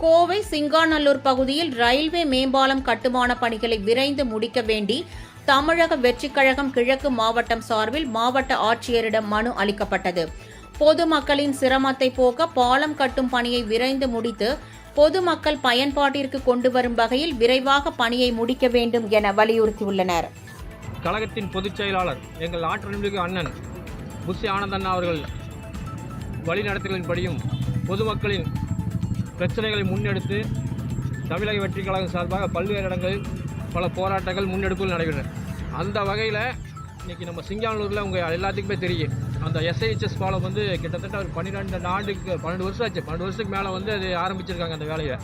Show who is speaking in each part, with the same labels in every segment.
Speaker 1: கோவை சிங்காநல்லூர் பகுதியில் ரயில்வே மேம்பாலம் கட்டுமான பணிகளை விரைந்து முடிக்க வேண்டி தமிழக வெற்றிக் கழகம் கிழக்கு மாவட்டம் சார்பில் மாவட்ட ஆட்சியரிடம் மனு அளிக்கப்பட்டது. பொதுமக்களின் சிரமத்தை போக்க பாலம் கட்டும் பணியை விரைந்து முடித்து பொதுமக்கள் பயன்பாட்டிற்கு கொண்டு வரும் வகையில் விரைவாக பணியை முடிக்க வேண்டும் என வலியுறுத்தியுள்ளனர்.
Speaker 2: கழகத்தின் பொதுச் செயலாளர் எங்கள் ஆற்றல்மிகு அண்ணன் புஷி ஆனந்தண்ணா அவர்கள் வழிநடத்தலின்படியும் பொதுமக்களின் பிரச்சனைகளை முன்னெடுத்து தமிழக வெற்றிக் கழகம் சார்பாக பல்வேறு இடங்களில் பல போராட்டங்கள் முன்னெடுப்புகள் நடைபெற்றன அந்த வகையில் இன்றைக்கி நம்ம சிங்கானூரில் உங்கள் எல்லாத்துக்குமே தெரியும். அந்த எஸ்ஐஹெச்எஸ் பாலம் வந்து கிட்டத்தட்ட ஒரு பன்னிரெண்டு ஆண்டுக்கு பன்னெண்டு வருஷம் ஆச்சு. பன்னெண்டு வருஷத்துக்கு மேலே வந்து அது ஆரம்பிச்சிருக்காங்க அந்த வேலையை.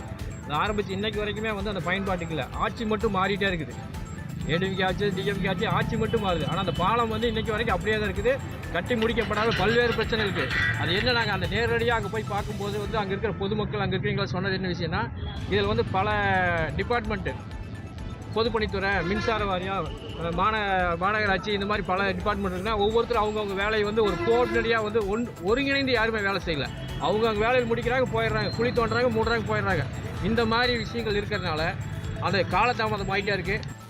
Speaker 2: அது ஆரம்பித்து இன்னைக்கு வரைக்குமே வந்து அந்த பயன்பாட்டுக்கு இல்லை. ஆட்சி மட்டும் மாறிட்டே இருக்குது. ஏடிஎம்கே ஆச்சு டிஎம்கே ஆச்சு ஆட்சி மட்டும் மாறுது. ஆனால் அந்த பாலம் வந்து இன்றைக்கி வரைக்கும் அப்படியே தான் இருக்குது. கட்டி முடிக்கப்படாத பல்வேறு பிரச்சனை இருக்குது அது என்ன நாங்கள் அந்த நேரடியாக அங்கே போய் பார்க்கும்போது வந்து அங்கே இருக்கிற பொதுமக்கள் அங்கே இருக்கிறவங்க சொன்னது என்ன விஷயம்னா இதில் வந்து பல டிபார்ட்மெண்ட்டு பொதுப்பணித்துறை மின்சார வாரியம் அஹ் மாநகராட்சி இந்த மாதிரி பல டிபார்ட்மெண்ட் இருக்குன்னா ஒவ்வொருத்தரும் அவங்கவுங்க வேலையை வந்து ஒரு கோஆர்டினரியாக வந்து ஒன் ஒருங்கிணைந்து யாருமே வேலை செய்யல. அவங்க அவங்க வேலையில் முடிக்கிறாங்க போயிடுறாங்க. குழி தோன்றாங்க மூடுறாங்க போயிடுறாங்க. இந்த மாதிரி விஷயங்கள் இருக்கிறதுனால அது காலதாமதம் ஆகிட்டே இருக்குது